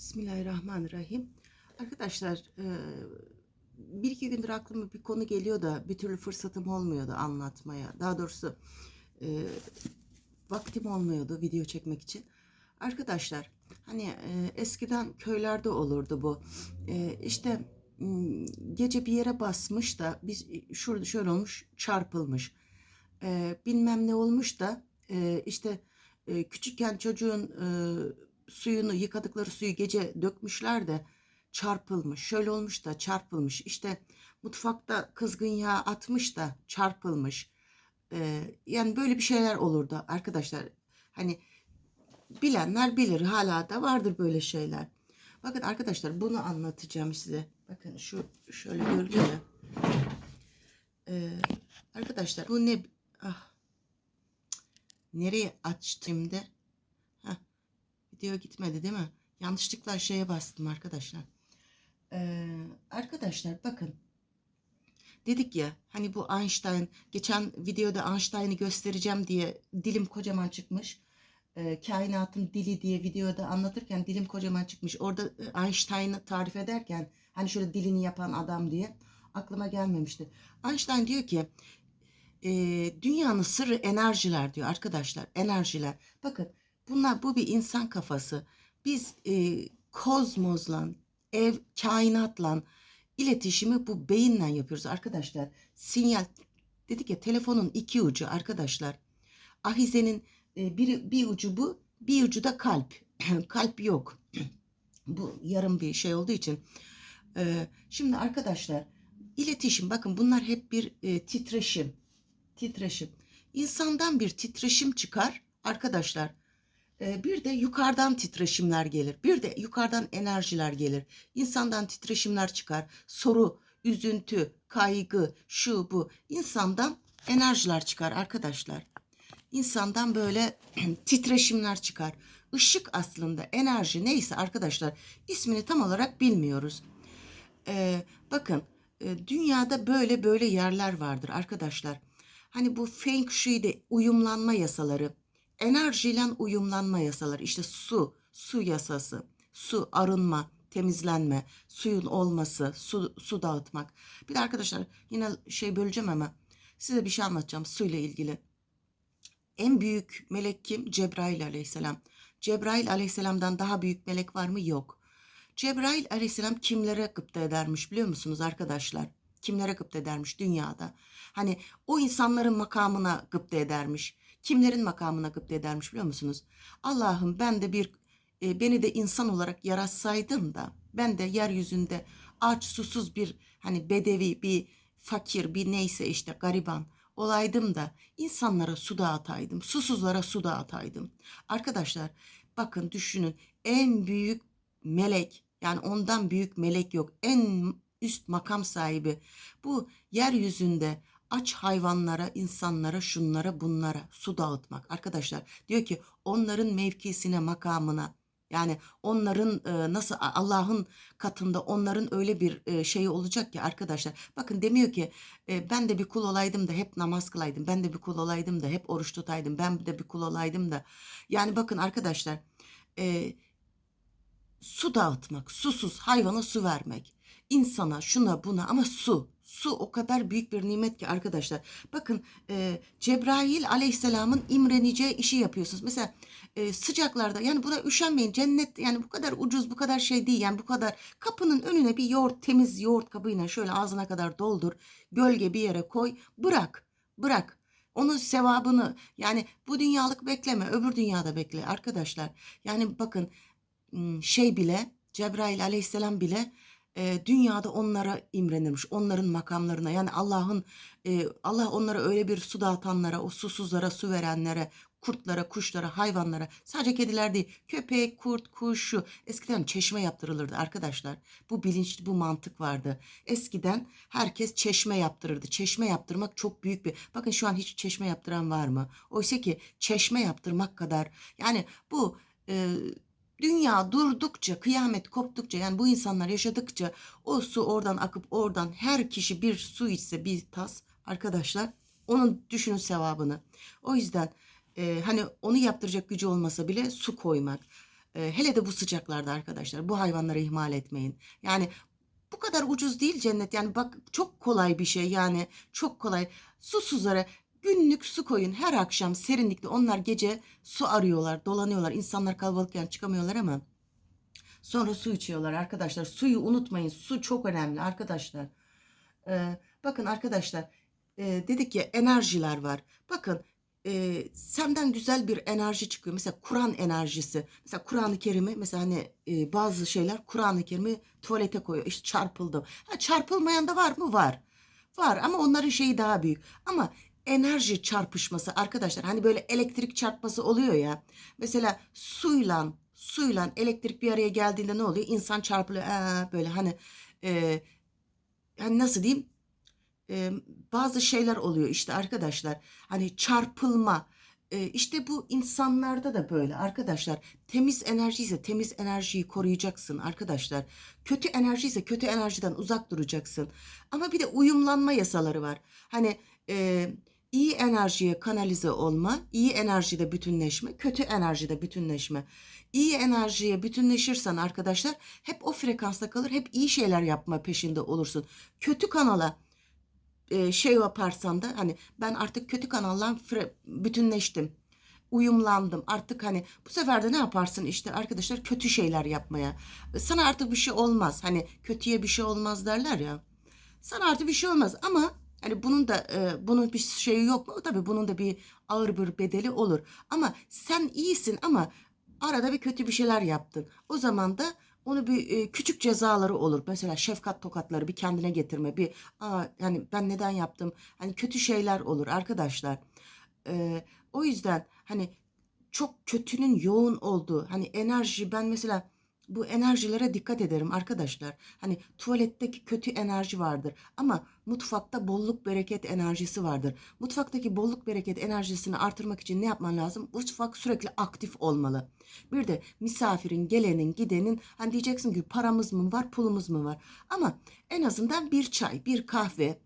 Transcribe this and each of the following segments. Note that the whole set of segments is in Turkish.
Bismillahirrahmanirrahim. Arkadaşlar e, bir iki gündür aklıma bir konu geliyor da bir türlü fırsatım olmuyordu anlatmaya. Daha doğrusu e, vaktim olmuyordu video çekmek için. Arkadaşlar hani e, eskiden köylerde olurdu bu. İşte gece bir yere basmış da biz şurada şöyle olmuş çarpılmış. Bilmem ne olmuş da işte küçükken çocuğun suyunu yıkadıkları suyu gece dökmüşler de çarpılmış. Şöyle olmuş da çarpılmış. İşte mutfakta kızgın yağ atmış da çarpılmış. Ee, yani böyle bir şeyler olurdu arkadaşlar. Hani bilenler bilir hala da vardır böyle şeyler. Bakın arkadaşlar bunu anlatacağım size. Bakın şu şöyle görülüyor ya. Ee, arkadaşlar bu ne? Ah. Nereye açtım da? Video gitmedi değil mi? Yanlışlıkla şeye bastım arkadaşlar. Ee, arkadaşlar bakın. Dedik ya hani bu Einstein geçen videoda Einstein'ı göstereceğim diye dilim kocaman çıkmış. Ee, kainatın dili diye videoda anlatırken dilim kocaman çıkmış. Orada e, Einstein'ı tarif ederken hani şöyle dilini yapan adam diye aklıma gelmemişti. Einstein diyor ki e, dünyanın sırrı enerjiler diyor arkadaşlar. Enerjiler. Bakın Bunlar bu bir insan kafası. Biz e, kozmosla, ev, kainatla iletişimi bu beyinle yapıyoruz arkadaşlar. Sinyal dedik ya telefonun iki ucu arkadaşlar. Ahizenin e, bir, bir ucu bu, bir ucu da kalp. kalp yok. bu yarım bir şey olduğu için. E, şimdi arkadaşlar iletişim bakın bunlar hep bir e, titreşim. Titreşim. İnsandan bir titreşim çıkar arkadaşlar. Ee, bir de yukarıdan titreşimler gelir. Bir de yukarıdan enerjiler gelir. İnsandan titreşimler çıkar. Soru, üzüntü, kaygı, şu bu. İnsandan enerjiler çıkar arkadaşlar. İnsandan böyle titreşimler çıkar. Işık aslında enerji neyse arkadaşlar ismini tam olarak bilmiyoruz. Ee, bakın e, dünyada böyle böyle yerler vardır arkadaşlar. Hani bu Feng Shui'de uyumlanma yasaları enerjiyle uyumlanma yasaları işte su, su yasası, su arınma, temizlenme, suyun olması, su, su dağıtmak. Bir de arkadaşlar yine şey böleceğim ama size bir şey anlatacağım suyla ilgili. En büyük melek kim? Cebrail aleyhisselam. Cebrail aleyhisselamdan daha büyük melek var mı? Yok. Cebrail aleyhisselam kimlere gıpta edermiş biliyor musunuz arkadaşlar? Kimlere gıpta edermiş dünyada? Hani o insanların makamına gıpta edermiş kimlerin makamına gıpta edermiş biliyor musunuz? Allah'ım ben de bir e, beni de insan olarak yaratsaydın da ben de yeryüzünde aç susuz bir hani bedevi bir fakir bir neyse işte gariban olaydım da insanlara su dağıtaydım, susuzlara su dağıtaydım. Arkadaşlar bakın düşünün en büyük melek yani ondan büyük melek yok. En üst makam sahibi bu yeryüzünde aç hayvanlara, insanlara, şunlara, bunlara su dağıtmak. Arkadaşlar diyor ki onların mevkisine, makamına yani onların e, nasıl Allah'ın katında onların öyle bir e, şeyi olacak ki arkadaşlar. Bakın demiyor ki e, ben de bir kul olaydım da hep namaz kılaydım. Ben de bir kul olaydım da hep oruç tutaydım. Ben de bir kul olaydım da. Yani bakın arkadaşlar e, su dağıtmak, susuz hayvana su vermek. insana şuna buna ama su Su o kadar büyük bir nimet ki arkadaşlar. Bakın e, Cebrail aleyhisselamın imreneceği işi yapıyorsunuz. Mesela e, sıcaklarda yani buna üşenmeyin. Cennet yani bu kadar ucuz bu kadar şey değil. Yani bu kadar kapının önüne bir yoğurt temiz yoğurt kabıyla şöyle ağzına kadar doldur. Gölge bir yere koy. Bırak. Bırak. Onun sevabını yani bu dünyalık bekleme öbür dünyada bekle arkadaşlar. Yani bakın şey bile Cebrail aleyhisselam bile e, dünyada onlara imrenirmiş. Onların makamlarına yani Allah'ın e, Allah onlara öyle bir su dağıtanlara, o susuzlara su verenlere, kurtlara, kuşlara, hayvanlara sadece kediler değil köpek, kurt, kuş şu eskiden çeşme yaptırılırdı arkadaşlar. Bu bilinçli bu mantık vardı. Eskiden herkes çeşme yaptırırdı. Çeşme yaptırmak çok büyük bir bakın şu an hiç çeşme yaptıran var mı? Oysa ki çeşme yaptırmak kadar yani bu e, Dünya durdukça, kıyamet koptukça yani bu insanlar yaşadıkça o su oradan akıp oradan her kişi bir su içse bir tas arkadaşlar onun düşünün sevabını. O yüzden e, hani onu yaptıracak gücü olmasa bile su koymak. E, hele de bu sıcaklarda arkadaşlar bu hayvanları ihmal etmeyin. Yani bu kadar ucuz değil cennet. Yani bak çok kolay bir şey yani çok kolay. Susuzlara günlük su koyun her akşam serinlikte onlar gece su arıyorlar dolanıyorlar. İnsanlar kalabalıkken çıkamıyorlar ama sonra su içiyorlar arkadaşlar. Suyu unutmayın su çok önemli arkadaşlar. Ee, bakın arkadaşlar e, dedik ya enerjiler var. Bakın e, senden güzel bir enerji çıkıyor. Mesela Kur'an enerjisi. Mesela Kur'an-ı Kerim'i mesela hani e, bazı şeyler Kur'an-ı Kerim'i tuvalete koyuyor. İşte çarpıldım. Ha, çarpılmayan da var mı? Var. Var ama onların şeyi daha büyük. Ama enerji çarpışması arkadaşlar hani böyle elektrik çarpması oluyor ya. Mesela suyla suyla elektrik bir araya geldiğinde ne oluyor? İnsan çarpılıyor. Aa, böyle hani e, hani nasıl diyeyim? e, bazı şeyler oluyor işte arkadaşlar. Hani çarpılma. E, işte bu insanlarda da böyle arkadaşlar. Temiz enerji ise temiz enerjiyi koruyacaksın arkadaşlar. Kötü enerji ise kötü enerjiden uzak duracaksın. Ama bir de uyumlanma yasaları var. Hani e, iyi enerjiye kanalize olma, iyi enerjide bütünleşme, kötü enerjide bütünleşme. İyi enerjiye bütünleşirsen arkadaşlar hep o frekansta kalır, hep iyi şeyler yapma peşinde olursun. Kötü kanala şey yaparsan da hani ben artık kötü kanallan bütünleştim. Uyumlandım. Artık hani bu sefer de ne yaparsın işte arkadaşlar kötü şeyler yapmaya. Sana artık bir şey olmaz. Hani kötüye bir şey olmaz derler ya. Sana artık bir şey olmaz ama hani bunun da e, bunun bir şeyi yok mu? Tabii bunun da bir ağır bir bedeli olur. Ama sen iyisin ama arada bir kötü bir şeyler yaptın. O zaman da onu bir e, küçük cezaları olur. Mesela şefkat tokatları bir kendine getirme. Bir aa yani ben neden yaptım? Hani kötü şeyler olur arkadaşlar. E, o yüzden hani çok kötünün yoğun olduğu hani enerji ben mesela bu enerjilere dikkat ederim arkadaşlar. Hani tuvaletteki kötü enerji vardır ama mutfakta bolluk bereket enerjisi vardır. Mutfaktaki bolluk bereket enerjisini artırmak için ne yapman lazım? Mutfak sürekli aktif olmalı. Bir de misafirin, gelenin, gidenin hani diyeceksin ki paramız mı var, pulumuz mu var? Ama en azından bir çay, bir kahve.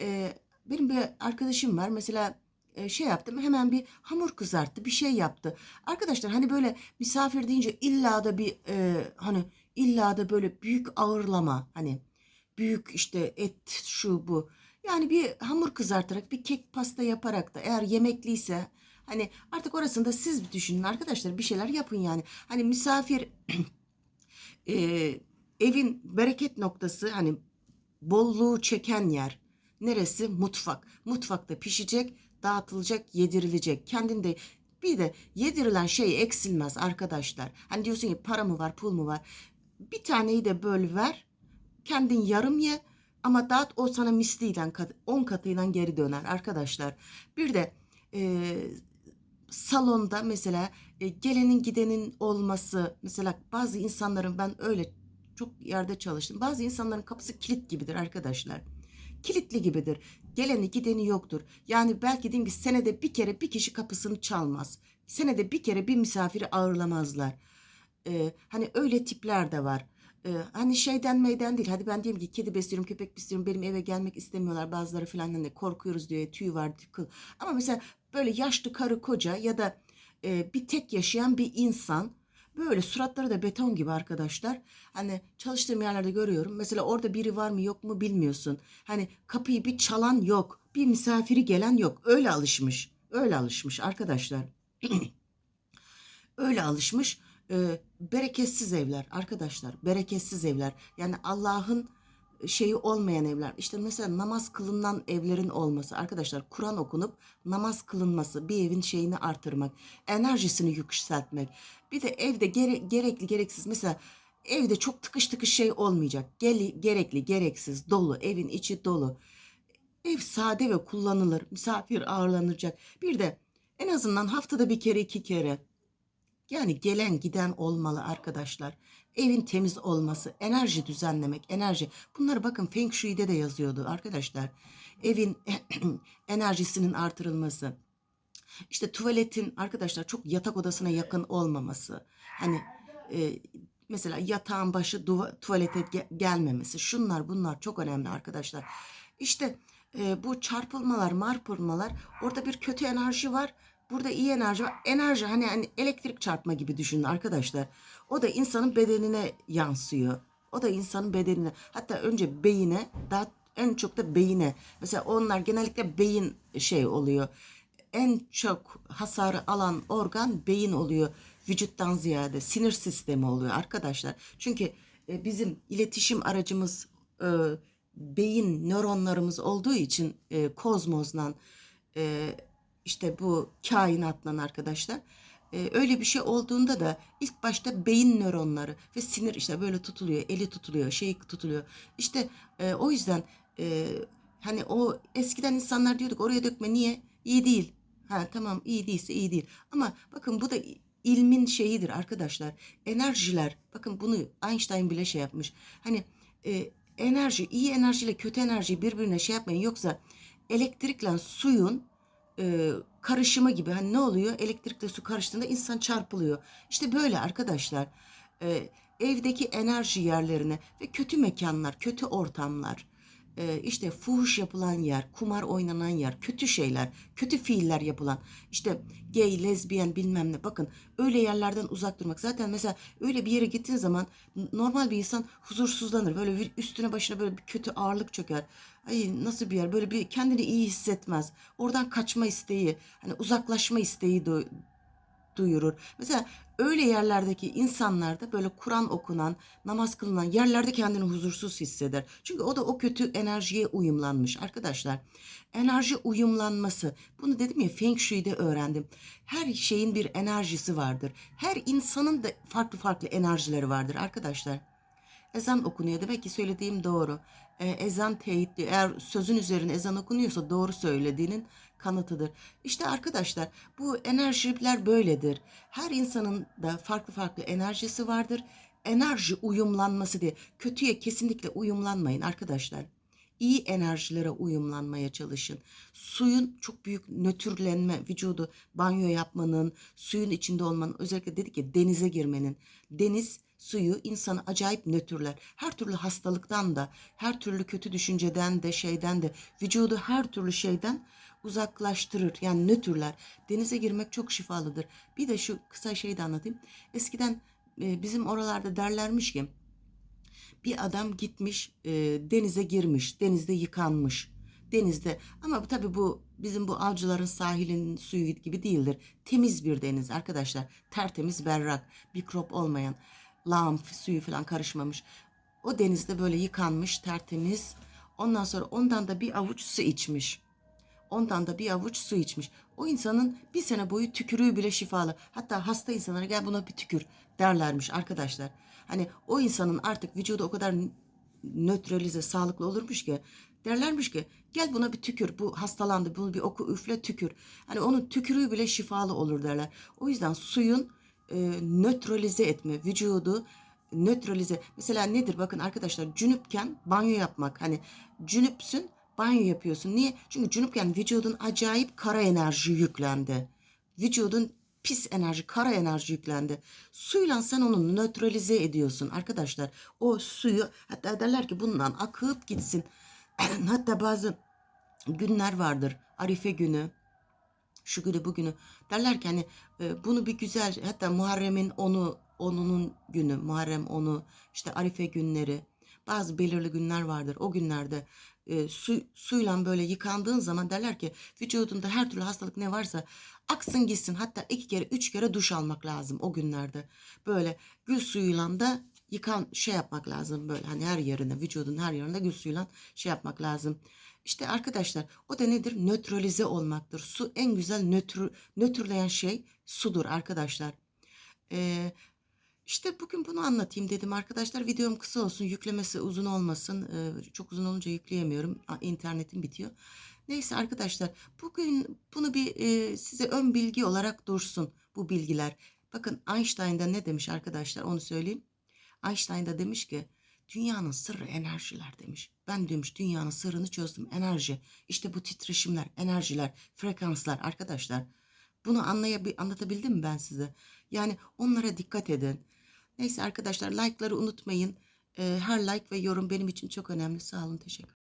Ee, benim bir arkadaşım var mesela e, şey yaptım hemen bir hamur kızarttı bir şey yaptı. Arkadaşlar hani böyle misafir deyince illa da bir e, hani illa da böyle büyük ağırlama hani büyük işte et şu bu. Yani bir hamur kızartarak bir kek pasta yaparak da eğer yemekliyse hani artık orasında siz düşünün arkadaşlar bir şeyler yapın yani. Hani misafir e, evin bereket noktası hani bolluğu çeken yer neresi? Mutfak. Mutfakta pişecek dağıtılacak, yedirilecek. Kendinde bir de yedirilen şey eksilmez arkadaşlar. Hani diyorsun ki para mı var, pul mu var? Bir taneyi de böl ver. Kendin yarım ye ama dağıt o sana misliyle 10 katıyla geri döner arkadaşlar. Bir de e, salonda mesela e, gelenin gidenin olması mesela bazı insanların ben öyle çok yerde çalıştım. Bazı insanların kapısı kilit gibidir arkadaşlar kilitli gibidir. Geleni gideni yoktur. Yani belki diyeyim ki senede bir kere bir kişi kapısını çalmaz. Senede bir kere bir misafiri ağırlamazlar. Ee, hani öyle tipler de var. Ee, hani şeyden meyden değil. Hadi ben diyeyim ki kedi besliyorum, köpek besliyorum. Benim eve gelmek istemiyorlar. Bazıları falan hani korkuyoruz diye tüy var. Kıl. Ama mesela böyle yaşlı karı koca ya da e, bir tek yaşayan bir insan Böyle suratları da beton gibi arkadaşlar. Hani çalıştığım yerlerde görüyorum. Mesela orada biri var mı yok mu bilmiyorsun. Hani kapıyı bir çalan yok. Bir misafiri gelen yok. Öyle alışmış. Öyle alışmış arkadaşlar. Öyle alışmış. Ee, bereketsiz evler arkadaşlar. Bereketsiz evler. Yani Allah'ın şeyi olmayan evler. İşte mesela namaz kılınan evlerin olması. Arkadaşlar Kur'an okunup namaz kılınması. Bir evin şeyini artırmak. Enerjisini yükseltmek. Bir de evde gere, gerekli gereksiz mesela evde çok tıkış tıkış şey olmayacak. Geli, gerekli gereksiz dolu. Evin içi dolu. Ev sade ve kullanılır. Misafir ağırlanacak. Bir de en azından haftada bir kere iki kere yani gelen giden olmalı arkadaşlar. Evin temiz olması, enerji düzenlemek, enerji. Bunları bakın Feng Shui'de de yazıyordu arkadaşlar. Evin enerjisinin artırılması. İşte tuvaletin arkadaşlar çok yatak odasına yakın olmaması. Hani e, mesela yatağın başı tuvalete ge- gelmemesi. Şunlar bunlar çok önemli arkadaşlar. İşte e, bu çarpılmalar, marpılmalar orada bir kötü enerji var burada iyi enerji var. Enerji hani, hani elektrik çarpma gibi düşünün arkadaşlar. O da insanın bedenine yansıyor. O da insanın bedenine hatta önce beyine daha en çok da beyine. Mesela onlar genellikle beyin şey oluyor. En çok hasarı alan organ beyin oluyor. Vücuttan ziyade sinir sistemi oluyor arkadaşlar. Çünkü e, bizim iletişim aracımız e, beyin nöronlarımız olduğu için e, e, işte bu kainatla arkadaşlar e, öyle bir şey olduğunda da ilk başta beyin nöronları ve sinir işte böyle tutuluyor, eli tutuluyor, şey tutuluyor. İşte e, o yüzden e, hani o eskiden insanlar diyorduk oraya dökme niye? İyi değil. Ha tamam iyi değilse iyi değil. Ama bakın bu da ilmin şeyidir arkadaşlar. Enerjiler bakın bunu Einstein bile şey yapmış. Hani e, enerji iyi enerjiyle kötü enerjiyi birbirine şey yapmayın yoksa elektrikle suyun e, karışımı gibi. Hani ne oluyor? Elektrikle su karıştığında insan çarpılıyor. İşte böyle arkadaşlar. E, evdeki enerji yerlerine ve kötü mekanlar, kötü ortamlar, e, işte fuhuş yapılan yer, kumar oynanan yer, kötü şeyler, kötü fiiller yapılan, işte gay, lezbiyen bilmem ne bakın öyle yerlerden uzak durmak. Zaten mesela öyle bir yere gittiğin zaman normal bir insan huzursuzlanır. Böyle üstüne başına böyle bir kötü ağırlık çöker. Ay nasıl bir yer böyle bir kendini iyi hissetmez. Oradan kaçma isteği, hani uzaklaşma isteği duyurur. Mesela öyle yerlerdeki insanlar da böyle Kur'an okunan, namaz kılınan yerlerde kendini huzursuz hisseder. Çünkü o da o kötü enerjiye uyumlanmış arkadaşlar. Enerji uyumlanması. Bunu dedim ya Feng Shui'de öğrendim. Her şeyin bir enerjisi vardır. Her insanın da farklı farklı enerjileri vardır arkadaşlar. Ezan okunuyor. Demek ki söylediğim doğru. Ee, ezan teyitli. Eğer sözün üzerine ezan okunuyorsa doğru söylediğinin kanıtıdır. İşte arkadaşlar bu enerjiler böyledir. Her insanın da farklı farklı enerjisi vardır. Enerji uyumlanması diye. Kötüye kesinlikle uyumlanmayın arkadaşlar. İyi enerjilere uyumlanmaya çalışın. Suyun çok büyük nötrlenme, vücudu banyo yapmanın, suyun içinde olmanın, özellikle dedik ya denize girmenin. Deniz suyu insanı acayip nötrler. Her türlü hastalıktan da, her türlü kötü düşünceden de, şeyden de, vücudu her türlü şeyden uzaklaştırır. Yani nötrler. Denize girmek çok şifalıdır. Bir de şu kısa şeyi de anlatayım. Eskiden e, bizim oralarda derlermiş ki bir adam gitmiş e, denize girmiş, denizde yıkanmış. Denizde ama tabii bu bizim bu avcıların sahilin suyu gibi değildir. Temiz bir deniz arkadaşlar. Tertemiz, berrak, mikrop olmayan, lağım suyu falan karışmamış. O denizde böyle yıkanmış, tertemiz. Ondan sonra ondan da bir avuç su içmiş. Ondan da bir avuç su içmiş. O insanın bir sene boyu tükürüğü bile şifalı. Hatta hasta insanlara gel buna bir tükür derlermiş arkadaşlar. Hani o insanın artık vücudu o kadar nötralize, sağlıklı olurmuş ki derlermiş ki gel buna bir tükür. Bu hastalandı. Bunu bir oku üfle tükür. Hani onun tükürüğü bile şifalı olur derler. O yüzden suyun e, nötralize etme vücudu nötralize. Mesela nedir? Bakın arkadaşlar cünüpken banyo yapmak. Hani cünüpsün banyo yapıyorsun. Niye? Çünkü cünüpken vücudun acayip kara enerji yüklendi. Vücudun pis enerji, kara enerji yüklendi. Suyla sen onu nötralize ediyorsun arkadaşlar. O suyu hatta derler ki bundan akıp gitsin. hatta bazı günler vardır. Arife günü, şu günü bugünü derler ki hani e, bunu bir güzel hatta Muharrem'in onu onunun günü Muharrem onu işte Arife günleri bazı belirli günler vardır. O günlerde e, su, suyla böyle yıkandığın zaman derler ki vücudunda her türlü hastalık ne varsa aksın gitsin. Hatta iki kere üç kere duş almak lazım o günlerde. Böyle gül suyuyla da yıkan şey yapmak lazım böyle hani her yerine vücudun her yerinde gül suyuyla şey yapmak lazım. İşte arkadaşlar o da nedir? Nötralize olmaktır. Su en güzel nötr, nötrleyen şey sudur arkadaşlar. Ee, işte bugün bunu anlatayım dedim arkadaşlar. Videom kısa olsun, yüklemesi uzun olmasın. Ee, çok uzun olunca yükleyemiyorum. İnternetim bitiyor. Neyse arkadaşlar bugün bunu bir e, size ön bilgi olarak dursun bu bilgiler. Bakın Einstein'da ne demiş arkadaşlar onu söyleyeyim. Einstein da demiş ki dünyanın sırrı enerjiler demiş. Ben demiş dünyanın sırrını çözdüm enerji. İşte bu titreşimler, enerjiler, frekanslar arkadaşlar. Bunu anlayabil anlatabildim mi ben size? Yani onlara dikkat edin. Neyse arkadaşlar like'ları unutmayın. Ee, her like ve yorum benim için çok önemli. Sağ olun teşekkür